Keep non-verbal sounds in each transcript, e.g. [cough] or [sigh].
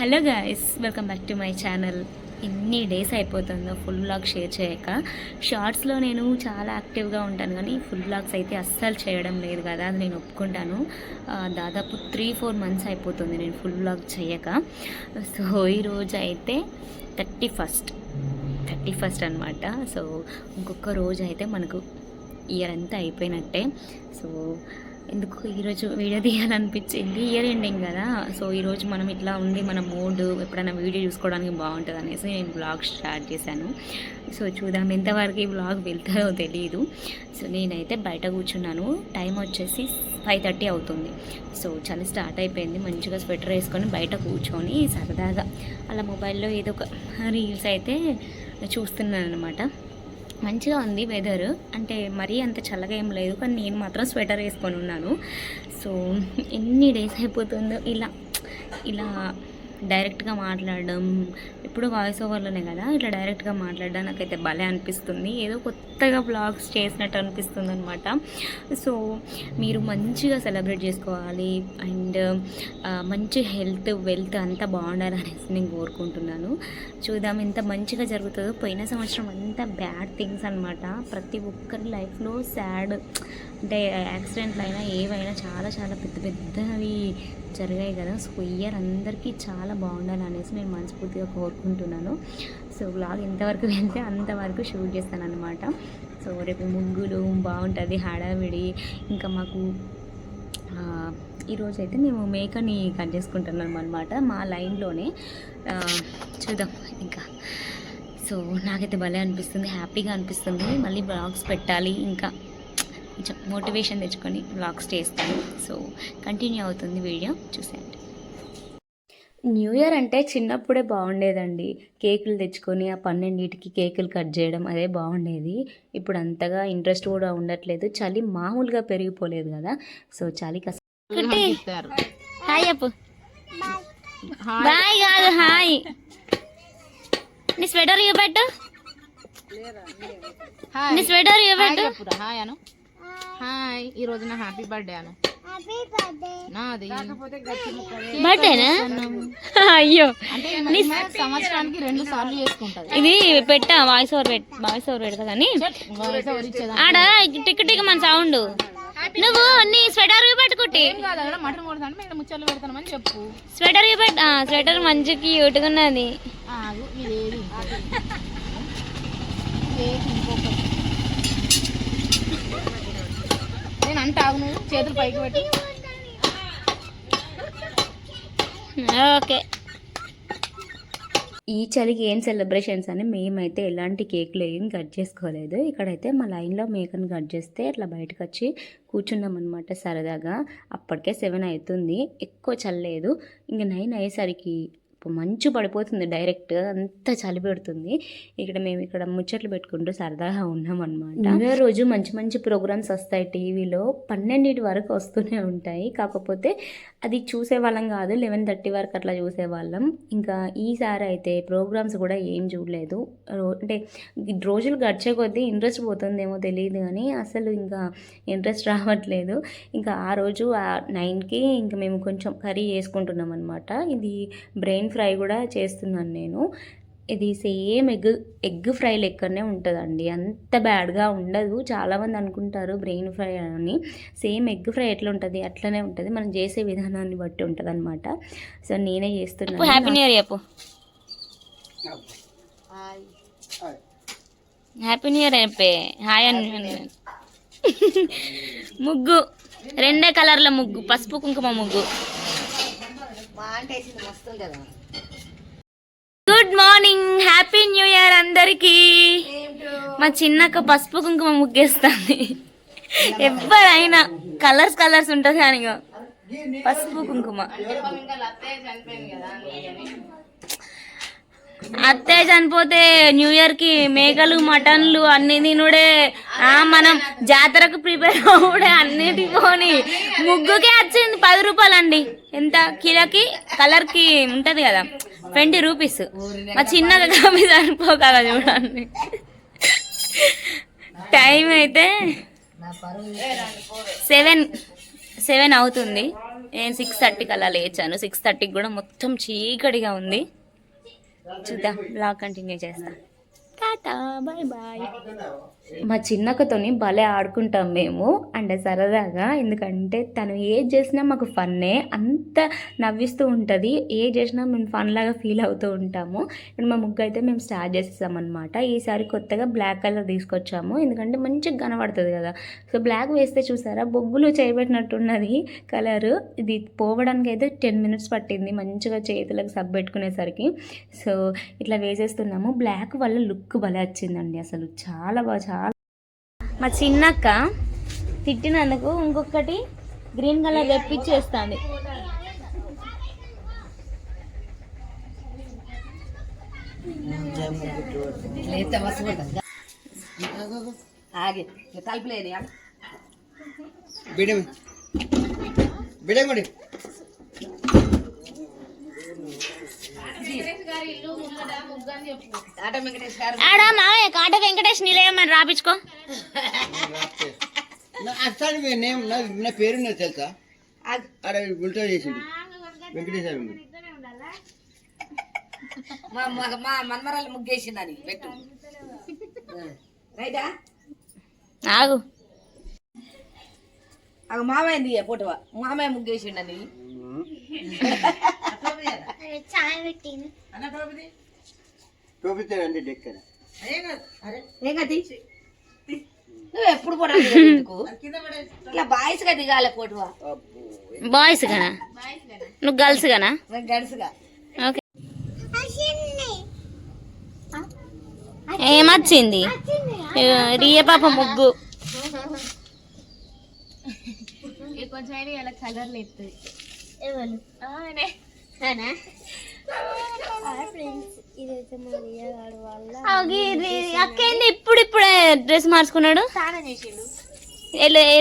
Hello guys welcome back to my channel ఎన్ని days అయిపోతుందో full blog share చేయక. షార్ట్స్లో నేను చాలా యాక్టివ్గా ఉంటాను కానీ ఫుల్ బ్లాగ్స్ అయితే అస్సలు చేయడం లేదు కదా అది నేను ఒప్పుకుంటాను. దాదాపు త్రీ ఫోర్ మంత్స్ అయిపోతుంది నేను ఫుల్ బ్లాగ్ చేయక. సో ఈరోజు అయితే థర్టీ ఫస్ట్ థర్టీ ఫస్ట్ అనమాట సో ఇంకొక రోజు అయితే మనకు ఇయర్ అంతా అయిపోయినట్టే. సో ఎందుకు ఈరోజు వీడియో తీయాలనిపించింది? ఇయర్ ఎండింగ్ కదా. సో ఈరోజు మనం ఇట్లా ఉంది మన మూడ్ ఎప్పుడైనా వీడియో చూసుకోవడానికి బాగుంటుంది అనేసి నేను బ్లాగ్ స్టార్ట్ చేశాను. సో చూద్దాం ఎంతవరకు ఈ బ్లాగ్ వెళ్తారో తెలియదు సో నేనైతే బయట కూర్చున్నాను. టైం వచ్చేసి ఫైవ్ థర్టీ అవుతుంది. సో చలి స్టార్ట్ అయిపోయింది. మంచిగా స్వెటర్ వేసుకొని బయట కూర్చొని సరదాగా అలా మొబైల్లో ఏదో ఒక రీల్స్ అయితే చూస్తున్నాను అనమాట మంచిగా ఉంది వెదర్ అంటే మరీ అంత చల్లగా ఏం లేదు కానీ నేను మాత్రం స్వెటర్ వేసుకొని ఉన్నాను. సో ఎన్ని డేస్ అయిపోతుందో ఇలా ఇలా డైరెక్ట్గా మాట్లాడడం ఇప్పుడు వాయిస్ ఓవర్లోనే కదా ఇట్లా డైరెక్ట్గా మాట్లాడడం నాకైతే భలే అనిపిస్తుంది. ఏదో కొత్తగా బ్లాగ్స్ చేసినట్టు అనిపిస్తుంది అనమాట సో మీరు మంచిగా సెలబ్రేట్ చేసుకోవాలి అండ్ మంచి హెల్త్ వెల్త్ అంతా బాగుండాలి అనేసి నేను కోరుకుంటున్నాను. చూద్దాం ఎంత మంచిగా జరుగుతుందో. పోయిన సంవత్సరం అంతా బ్యాడ్ థింగ్స్ అనమాట ప్రతి ఒక్కరి లైఫ్లో సాడ్ అంటే యాక్సిడెంట్లు అయినా ఏవైనా చాలా చాలా పెద్ద పెద్దవి జరిగాయి కదా. సో ఇయర్ అందరికీ చాలా బాగుండాలి అనేసి నేను మనస్ఫూర్తిగా కోరుకుంటున్నాను. సో బ్లాగ్ ఎంతవరకు వెళ్తే అంతవరకు షూట్ చేస్తాను అనమాట సో రేపు ముగ్గులు బాగుంటుంది హడావిడి. ఇంకా మాకు ఈరోజైతే ఈరోజు అయితే మేము మేకని కట్ చేసుకుంటున్నాం అనమాట మా లైన్లోనే. చూద్దాం ఇంకా. సో నాకైతే భలే అనిపిస్తుంది హ్యాపీగా అనిపిస్తుంది. మళ్ళీ బ్లాగ్స్ పెట్టాలి ఇంకా. కొంచెం మోటివేషన్ తెచ్చుకొని బ్లాగ్స్ చేస్తాను. సో కంటిన్యూ అవుతుంది వీడియో. చూసేయండి. న్యూ ఇయర్ అంటే చిన్నప్పుడే బాగుండేదండి. కేకులు తెచ్చుకొని ఆ పన్నెండింటికి కేకులు కట్ చేయడం అదే బాగుండేది. ఇప్పుడు అంతగా ఇంట్రెస్ట్ కూడా ఉండట్లేదు. చలి మామూలుగా పెరిగిపోలేదు కదా. సో చలి కష్టం హాయ్ అప్పు బాయ్ కాదు హాయ్ నీ స్వెటర్ ఇవ్వబెట్టు నీ స్వెటర్ ఇవ్వబెట్టు చెప్పురా హాయ్ అను హాయ్ ఈ రోజు నా హ్యాపీ బర్త్డే అను. నాది. బర్త్డేనా అయ్యో. సంవత్సరానికి రెండు సార్లు చేసుకుంటది. ఇది పెట్టా వాయిస్ ఓవర్ పెట్ వాయిస్ ఓవర్ పెడతా కానీ ఆడ టిక్ టిక్ మన సౌండ్ నువ్వు నీ స్వెటర్ పెట్టుకుంటే మటన్ కొడతాను ముచ్చట్లు చెప్పు. స్వెటర్ పెట్ట స్వెటర్ మంచి క్యూట్గా ఉన్నది [laughs] ఆగు ఇదేది ఇంకోటి. ఇదేది ఇంకొకటి నేను అంటే ఆగు నువ్వు? చేతులు పైకి పెట్టి. ఓకే. ఈ చలికి ఏం సెలబ్రేషన్స్ అని మేమైతే ఎలాంటి కేకులు ఏం కట్ చేసుకోలేదు. ఇక్కడైతే మా లైన్లో మేకను కట్ చేస్తే అట్లా బయటకు వచ్చి కూర్చున్నాం అనమాట సరదాగా. అప్పటికే సెవెన్ అవుతుంది. ఎక్కువ చల్లలేదు ఇంక నైన్ అయ్యేసరికి మంచు పడిపోతుంది డైరెక్ట్ అంత చలి పెడుతుంది ఇక్కడ మేము ఇక్కడ ముచ్చట్లు పెట్టుకుంటూ సరదాగా ఉన్నాం అనమాట రోజు మంచి మంచి ప్రోగ్రామ్స్ వస్తాయి టీవీలో. పన్నెండింటి వరకు వస్తూనే ఉంటాయి. కాకపోతే అది చూసేవాళ్ళం కాదు. లెవెన్ థర్టీ వరకు అట్లా చూసేవాళ్ళం. ఇంకా ఈసారి అయితే ప్రోగ్రామ్స్ కూడా ఏం చూడలేదు. అంటే రోజులు గడిచే కొద్దీ ఇంట్రెస్ట్ పోతుందేమో తెలియదు కానీ అసలు ఇంకా ఇంట్రెస్ట్ రావట్లేదు. ఇంకా ఆ రోజు ఆ నైన్కి ఇంకా మేము కొంచెం కర్రీ చేసుకుంటున్నాం అనమాట ఇది బ్రెయిన్ ఫ్రై కూడా చేస్తున్నాను నేను. ఇది సేమ్ ఎగ్ ఎగ్ ఫ్రై లెక్కనే ఉంటుందండి. అంత బ్యాడ్గా ఉండదు. చాలామంది అనుకుంటారు బ్రెయిన్ ఫ్రై అని. సేమ్ ఎగ్ ఫ్రై ఎట్లా ఉంటుంది? అట్లనే ఉంటుంది. మనం చేసే విధానాన్ని బట్టి ఉంటుంది అనమాట సో నేనే చేస్తున్నాను. హ్యాపీ న్యూ ఇయర్ చెప్పు. హాయ్ హ్యాపీ న్యూ ఇయర్ చెప్పే హాయ్ అని ముగ్గు. రెండే కలర్ల ముగ్గు. పసుపు కుంకుమ ముగ్గు. Good morning happy new year అందరికి. మా చిన్నక్క పసుపు కుంకుమ ముగ్గేస్తుంది. ఎవరైనా కలర్స్ కలర్స్ ఉంటుంది కానీ. పసుపు కుంకుమ. అత్తయ్య చనిపోతే న్యూ ఇయర్కి మేకలు మటన్లు అన్ని తినుడే. ఆ మనం జాతరకు ప్రిపేర్ అవుడే అన్నిటి పోని. ముగ్గుకే వచ్చింది పది రూపాయలు అండి ఎంత? కిలోకి కలర్కి ఉంటది కదా. Twenty rupees. మా చిన్నగా కమ్మి సరిపోగల చూడండి. టైం అయితే సెవెన్ సెవెన్ అవుతుంది. నేను సిక్స్ థర్టీకి అలా లేచాను. సిక్స్ థర్టీకి కూడా మొత్తం చీకటిగా ఉంది. చూద్దాం. బ్లాగ్ కంటిన్యూ చేస్తాం. Tata bye bye. మా చిన్నక్కతోని భలే ఆడుకుంటాం మేము. అండ్ సరదాగా ఎందుకంటే తను ఏది చేసినా మాకు ఫన్నే. అంత నవ్విస్తూ ఉంటుంది. ఏ చేసినా మేము ఫన్ లాగా ఫీల్ అవుతూ ఉంటాము. ఇప్పుడు మా ముగ్గు అయితే మేము స్టార్ట్ చేసేసామన్నమాట. ఈసారి కొత్తగా బ్లాక్ కలర్ తీసుకొచ్చాము. ఎందుకంటే మంచిగా కనబడుతుంది కదా. సో బ్లాక్ వేస్తే చూసారా బొగ్గులు చేయబెట్టినట్టున్నది కలర్. ఇది పోవడానికి అయితే టెన్ మినిట్స్ పట్టింది మంచిగా చేతులకు సబ్ పెట్టుకునేసరికి. సో ఇట్లా వేసేస్తున్నాము. బ్లాక్ వల్ల లుక్ భలే వచ్చిందండి అసలు. చాలా బాగా చాలా మా చిన్నక్క తిట్టినందుకు ఇంకొకటి గ్రీన్ కలర్ తెప్పించేస్తుంది. ఆగే తలుపులేని బిడే బిడే మరి టాటా వెంకటేష్ గారు ఆడా మావయ్య కాట వెంకటేష్ నిలయమని రాపించుకో నా నేమ్ పేరు తెలుసా? ఆడ చేసిండు వెంకటేశ్వర మా మా మన్మరాలు ముగ్గేసిందని పెట్టు. రైటా? ఆగు. అగ మామయ్యంది ఫోటో మామయ్య ముగ్గేసిండని నువ్వు ఎప్పుడు ఇట్లా బాయ్స్గా దిగాలి బాయ్స్ గానా నువ్వు గర్ల్స్ గానా ఓకే. ఏమొచ్చింది? రియ పాప ముగ్గు. అక్కేంది ఇప్పుడు ఇప్పుడే డ్రెస్ మార్చుకున్నాడు.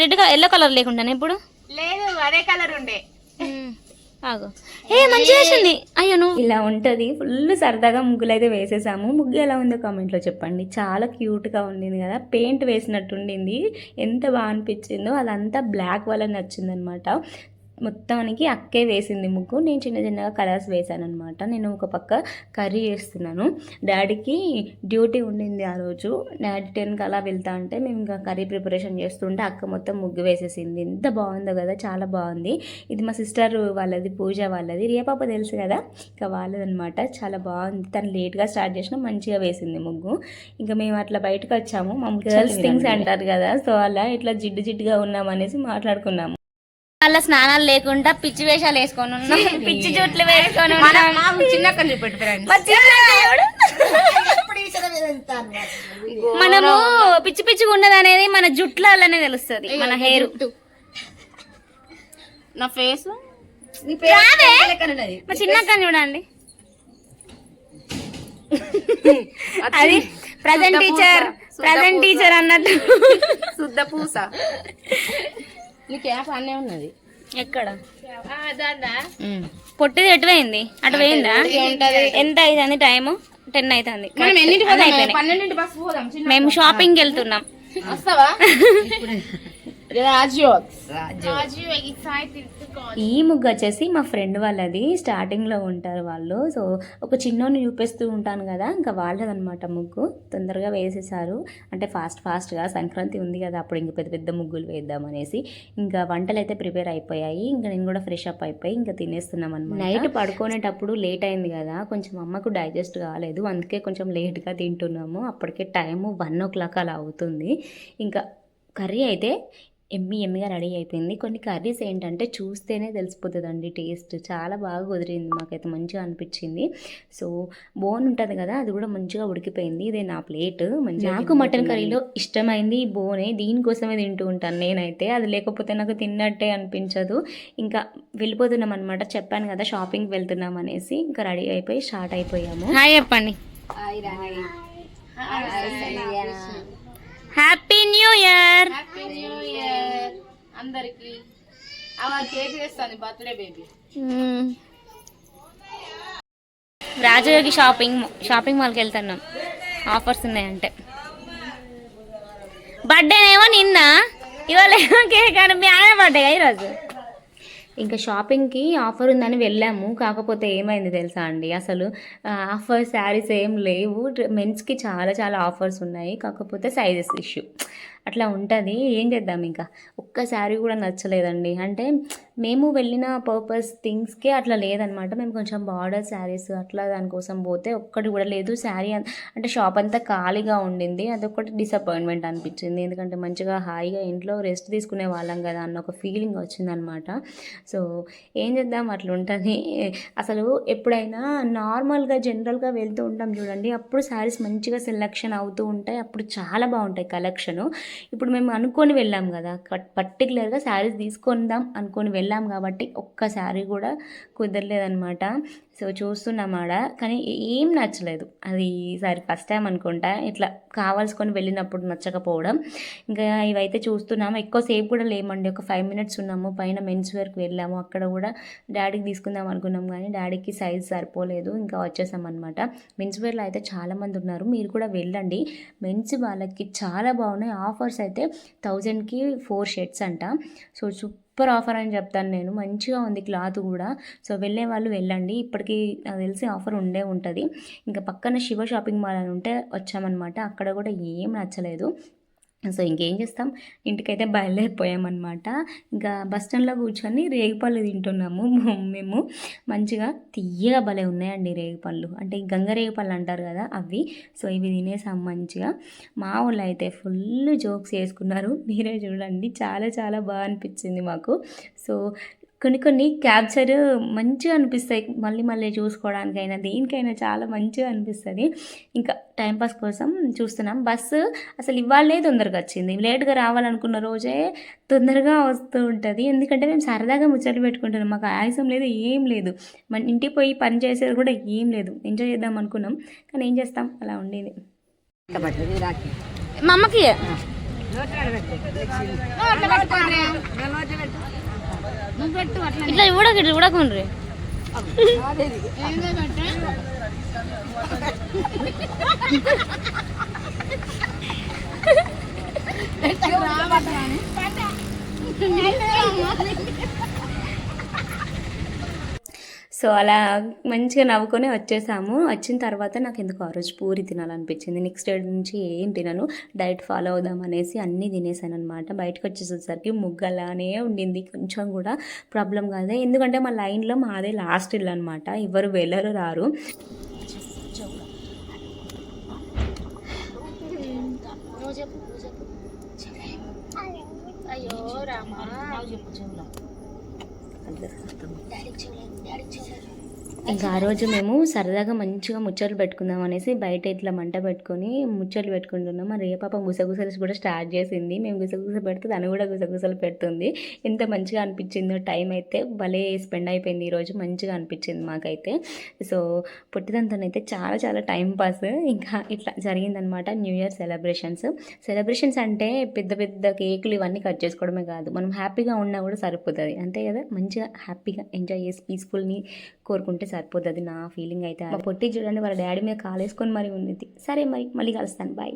రెడ్ ఎల్లో కలర్ లేకుండానే ఇప్పుడు? లేదు అదే కలర్ ఉండే. ఆగు. ఏ మంచిగా వేసింది అయ్యో నువ్వు. ఇలా ఉంటుంది. ఫుల్ సరదాగా ముగ్గులు అయితే వేసేసాము. ముగ్గు ఎలా ఉందో కామెంట్లో చెప్పండి. చాలా క్యూట్గా ఉండింది కదా. పెయింట్ వేసినట్టు ఉండింది. ఎంత బాగా అనిపించిందో. అదంతా బ్లాక్ వల్ల నచ్చిందనమాట. మొత్తానికి అక్కే వేసింది ముగ్గు. నేను చిన్న చిన్నగా కలర్స్ వేసాను అనమాట నేను ఒక పక్క కర్రీ చేస్తున్నాను. డాడీకి డ్యూటీ ఉండింది ఆ రోజు. డాడీ టెన్కి అలా వెళ్తా అంటే మేము ఇంకా కర్రీ ప్రిపరేషన్ చేస్తుంటే అక్క మొత్తం ముగ్గు వేసేసింది. ఎంత బాగుందో కదా చాలా బాగుంది. ఇది మా సిస్టర్ వాళ్ళది పూజ వాళ్ళది. రియా పాప తెలుసు కదా? ఇంకా వాళ్ళదనమాట చాలా బాగుంది. తను లేట్గా స్టార్ట్ చేసినా మంచిగా వేసింది ముగ్గు. ఇంకా మేము అట్లా బయటకు వచ్చాము. మా గర్ల్స్ థింగ్స్ అంటారు కదా. సో అలా ఇట్లా జిడ్డు జిడ్డుగా ఉన్నాం అనేసి మాట్లాడుకున్నాము. అలా స్నానాలు లేకుండా పిచ్చి వేషాలు వేసుకొని ఉన్నాం. పిచ్చి జుట్లు వేసుకొని ఉన్నాం. మనము పిచ్చి పిచ్చిగా ఉన్నది అనేది మన జుట్లలోనే తెలుస్తుంది మన హెయిర్. నా ఫేస్ మా చిన్నక్క చూడండి. అది ప్రజెంట్ టీచర్ ప్రజెంట్ టీచర్ అన్నట్టు. శుద్ధ పూస. నీ క్యాప్ అన్నే ఉన్నది. ఎక్కడ? పొట్టిది ఎటు పోయింది? అటు పోయిందా. ఎంత అవుతుంది టైము? టెన్ అవుతుంది మనం ఎన్నింటి అన్నీ పోదాం? అయిపోయినాయి. పన్నెండింటి బస్ పోదాం. చిన్న మేము షాపింగ్కి వెళ్తున్నాం. వస్తావా? [laughs] ఈ ముగ్గు వచ్చేసి మా ఫ్రెండ్ వాళ్ళది. స్టార్టింగ్లో ఉంటారు వాళ్ళు. సో ఒక చిన్నోని చూపిస్తూ ఉంటాను కదా ఇంకా వాళ్ళదనమాట ముగ్గు. తొందరగా వేసేసారు అంటే ఫాస్ట్ ఫాస్ట్గా సంక్రాంతి ఉంది కదా అప్పుడు ఇంక పెద్ద పెద్ద ముగ్గులు వేద్దాం అనేసి. ఇంకా వంటలు అయితే ప్రిపేర్ అయిపోయాయి. ఇంకా నేను కూడా ఫ్రెష్ అప్ అయిపోయి ఇంకా తినేస్తున్నాం అనమాట నైట్ పడుకునేటప్పుడు లేట్ అయింది కదా కొంచెం అమ్మకు డైజెస్ట్ కాలేదు. అందుకే కొంచెం లేట్గా తింటున్నాము. అప్పటికే టైము వన్ ఓ క్లాక్ అలా అవుతుంది. ఇంకా కర్రీ అయితే ఎమ్మి ఎమ్మిగా రెడీ అయిపోయింది. కొన్ని కర్రీస్ ఏంటంటే చూస్తేనే తెలిసిపోతుందండి టేస్ట్. చాలా బాగా కుదిరింది మాకైతే మంచిగా అనిపించింది. సో బోన్ ఉంటుంది కదా అది కూడా మంచిగా ఉడికిపోయింది. ఇదే నా ప్లేట్. మంచిగా నాకు మటన్ కర్రీలో ఇష్టమైంది ఈ బోనే. దీనికోసమే తింటూ ఉంటాను నేనైతే. అది లేకపోతే నాకు తిన్నట్టే అనిపించదు. ఇంకా వెళ్ళిపోతున్నాం అనమాట చెప్పాను కదా షాపింగ్కి వెళ్తున్నాం అనేసి. ఇంకా రెడీ అయిపోయి స్టార్ట్ అయిపోయాము. హాయ్ చెప్పండి. Happy new year happy new year అందరికి. అలా కేక్ చేస్తాను బర్త్డే బేబీ. రాజయోగి షాపింగ్ షాపింగ్ మాల్కి వెళ్తున్నాం. ఆఫర్స్ ఉన్నాయంటే. బర్త్డేనేమో నిన్న. ఇవాళ ఏమో కేక్ అని మీ ఆయన బర్త్డే ఈరోజు? ఇంకా షాపింగ్కి ఆఫర్ ఉందని వెళ్ళాము. కాకపోతే ఏమైంది తెలుసా అండి? అసలు ఆఫర్ శారీస్ ఏం లేవు. మెన్స్కి చాలా చాలా ఆఫర్స్ ఉన్నాయి. కాకపోతే సైజెస్ ఇష్యూ. అట్లా ఉంటుంది. ఏం చేద్దాం ఇంకా? ఒక్క శారీ కూడా నచ్చలేదండి. అంటే మేము వెళ్ళిన పర్పస్ థింగ్స్కే అట్లా లేదనమాట మేము కొంచెం బార్డర్ శారీస్ అట్లా దానికోసం పోతే ఒక్కటి కూడా లేదు. శారీ అంటే షాప్ అంతా ఖాళీగా ఉండింది. అదొకటి డిసప్పాయింట్మెంట్ అనిపించింది. ఎందుకంటే మంచిగా హాయిగా ఇంట్లో రెస్ట్ తీసుకునే వాళ్ళం కదా అన్న ఒక ఫీలింగ్ వచ్చిందనమాట సో ఏం చేద్దాం? అట్లా ఉంటుంది అసలు ఎప్పుడైనా నార్మల్గా జనరల్గా వెళ్తూ ఉంటాం చూడండి. అప్పుడు శారీస్ మంచిగా సెలెక్షన్ అవుతూ ఉంటాయి. అప్పుడు చాలా బాగుంటాయి కలెక్షను ఇప్పుడు మేము అనుకొని వెళ్ళాం కదా. పర్టికులర్గా శారీస్ తీసుకుందాం అనుకొని వెళ్ళాం వెళ్ళాం కాబట్టి ఒక్కసారి కూడా కుదరలేదనమాట సో చూస్తున్నాం ఆడ. కానీ ఏం నచ్చలేదు. అది ఈసారి ఫస్ట్ టైం అనుకుంటా. ఇట్లా కావాల్సుకొని వెళ్ళినప్పుడు నచ్చకపోవడం. ఇంకా ఇవైతే చూస్తున్నాము. ఎక్కువసేపు కూడా లేమండి. ఒక ఫైవ్ మినిట్స్ ఉన్నాము. పైన మెన్స్ వేర్కి వెళ్ళాము. అక్కడ కూడా డాడీకి తీసుకుందాం అనుకున్నాం కానీ డాడీకి సైజ్ సరిపోలేదు. ఇంకా వచ్చేసాం అనమాట మెన్స్ వేర్లో అయితే చాలామంది ఉన్నారు. మీరు కూడా వెళ్ళండి. మెన్స్ వాళ్ళకి చాలా బాగున్నాయి. ఆఫర్స్ అయితే థౌజండ్కి ఫోర్ షర్ట్స్ అంట. సో సూపర్ ఆఫర్ అని చెప్తాను నేను. మంచిగా ఉంది క్లాత్ కూడా. సో వెళ్ళే వాళ్ళు వెళ్ళండి. ఇప్పటికీ నాకు తెలిసి ఆఫర్ ఉండే ఉంటుంది. ఇంకా పక్కన శివ షాపింగ్ మాల్ అని ఉంటే వచ్చామన్నమాట. అక్కడ కూడా ఏం నచ్చలేదు. సో ఇంకేం చేస్తాం? ఇంటికైతే బయలుదేరిపోయామన్నమాట. ఇంకా బస్ స్టాండ్లో కూర్చొని రేగిపళ్ళు తింటున్నాము. [laughs] మేము మంచిగా తీయగా భలే ఉన్నాయండి రేగిపళ్ళు. అంటే గంగరేగిపళ్ళు గంగ రేగిపళ్ళు అంటారు కదా అవి. సో ఇవి తినేసాం మంచిగా. మా వాళ్ళు అయితే ఫుల్ జోక్స్ వేసుకున్నారు. మీరే చూడండి. చాలా చాలా బాగా అనిపించింది మాకు. సో కొన్ని కొన్ని క్యాప్చర్ మంచిగా అనిపిస్తాయి. మళ్ళీ మళ్ళీ చూసుకోవడానికైనా దేనికైనా చాలా మంచిగా అనిపిస్తుంది. ఇంకా టైంపాస్ కోసం చూస్తున్నాం. బస్సు అసలు ఇవాళే తొందరగా వచ్చింది. లేట్గా రావాలనుకున్న రోజే తొందరగా వస్తూ ఉంటుంది. ఎందుకంటే మేము సరదాగా ముచ్చట్లు పెట్టుకుంటున్నాం. మాకు ఆయాసం లేదు ఏం లేదు. మన ఇంటికి పోయి పని చేసేది కూడా ఏం లేదు. ఎంజాయ్ చేద్దాం అనుకున్నాం. కానీ ఏం చేస్తాం? అలా ఉండేది. మా అమ్మకి? ఇట్లా చూడక ఇట్లా చూడకుండ్రి సో అలా మంచిగా నవ్వుకొని వచ్చేసాము. వచ్చిన తర్వాత నాకు ఎందుకు ఆ రోజు పూరి తినాలనిపించింది. నెక్స్ట్ డే నుంచి ఏం తినను. డైట్ ఫాలో అవుదాం అనేసి అన్నీ తినేసాను అనమాట బయటకు వచ్చేసరికి ముగ్గలానే ఉండింది. కొంచెం కూడా ప్రాబ్లం కాదే. ఎందుకంటే మా లైన్లో మాదే లాస్ట్ ఇల్లు అనమాట ఎవరు వెళ్ళరు రారు. అయ్యో రామా. అంటే ఇంకా ఆ రోజు మేము సరదాగా మంచిగా ముచ్చట్లు పెట్టుకుందాం అనేసి బయట ఇట్లా మంట పెట్టుకొని ముచ్చట్లు పెట్టుకుంటున్నాం. మరి ఏ పాపం గుసగుసలు కూడా స్టార్ట్ చేసింది. మేము గుసగుస పెడితే తను కూడా గుసగుసలు పెడుతుంది. ఎంత మంచిగా అనిపించిందో టైం అయితే భలే స్పెండ్ అయిపోయింది ఈరోజు మంచిగా అనిపించింది మాకైతే. సో పుట్టినంతనైతే చాలా చాలా టైం పాస్. ఇంకా ఇట్లా జరిగిందనమాట న్యూ ఇయర్ సెలబ్రేషన్స్. సెలబ్రేషన్స్ అంటే పెద్ద పెద్ద కేకులు ఇవన్నీ కట్ చేసుకోవడమే కాదు. మనం హ్యాపీగా ఉన్నా కూడా సరిపోతుంది. అంతే కదా? మంచిగా హ్యాపీగా ఎంజాయ్ చేసి పీస్ఫుల్ని కోరుకుంటే సరిపోతుంది నా ఫీలింగ్ అయితే. పొట్టి చూడండి వాళ్ళ డాడీ మీద కాలేసుకొని మరి ఉంది. సరే మరి మళ్ళీ కలుస్తాను. బాయ్